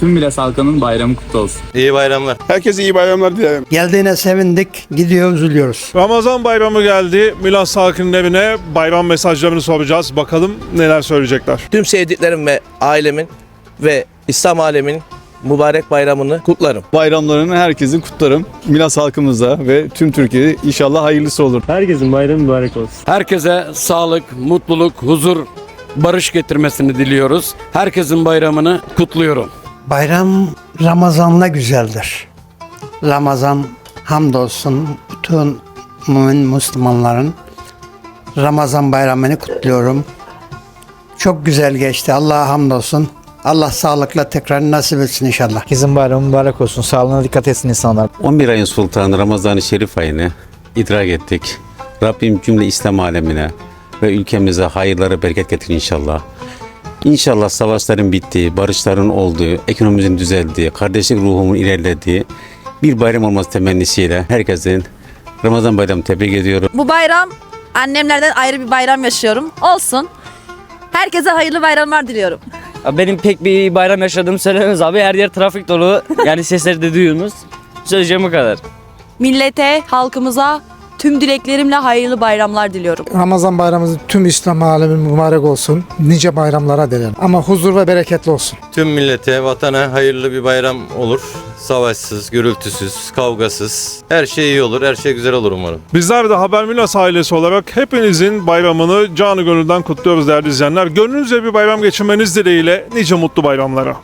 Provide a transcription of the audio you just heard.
Tüm Milas halkının bayramı kutlu olsun. İyi bayramlar. Herkese iyi bayramlar dilerim. Geldiğine sevindik, gidiyor üzülüyoruz. Ramazan bayramı geldi. Milas halkının evine bayram mesajlarını soracağız. Bakalım neler söyleyecekler. Tüm sevdiklerim ve ailemin ve İslam alemin mübarek bayramını kutlarım. bayramlarını herkesin kutlarım. Milas halkımıza ve tüm Türkiye'ye inşallah hayırlısı olur. Herkesin bayramı mübarek olsun. Herkese sağlık, mutluluk, huzur, barış getirmesini diliyoruz. Herkesin bayramını kutluyorum. Bayram Ramazan'la güzeldir. Ramazan hamdolsun bütün mümin Müslümanların Ramazan bayramını kutluyorum. Çok güzel geçti. Allah'a hamdolsun. Allah sağlıkla tekrar nasip etsin inşallah. Herkesin bayramı mübarek olsun. Sağlığına dikkat etsin insanlar. 11 ayın sultanı Ramazan-ı Şerif ayını idrak ettik. Rabbim cümle İslam alemine ve ülkemize hayırları bereket getirir inşallah. İnşallah savaşların bittiği, barışların olduğu, ekonomimizin düzeldiği, kardeşlik ruhumun ilerlediği bir bayram olması temennisiyle herkesin Ramazan bayramı tebrik ediyorum. Bu bayram annemlerden ayrı bir bayram yaşıyorum. Olsun. Herkese hayırlı bayramlar diliyorum. Benim pek bir bayram yaşadığım söylemez abi. Her yer trafik dolu. Yani sesleri de duyuyorsunuz. Söyleyeceğim bu kadar. Millete, halkımıza tüm dileklerimle hayırlı bayramlar diliyorum. Ramazan bayramımız tüm İslam alemin mübarek olsun. Nice bayramlara dilerim. Ama huzur ve bereketli olsun. Tüm millete, vatana hayırlı bir bayram olur. Savaşsız, gürültüsüz, kavgasız. Her şey iyi olur, her şey güzel olur umarım. Bizler de Haber Milas ailesi olarak hepinizin bayramını canı gönülden kutluyoruz değerli izleyenler. Gönlünüzce bir bayram geçirmeniz dileğiyle nice mutlu bayramlara.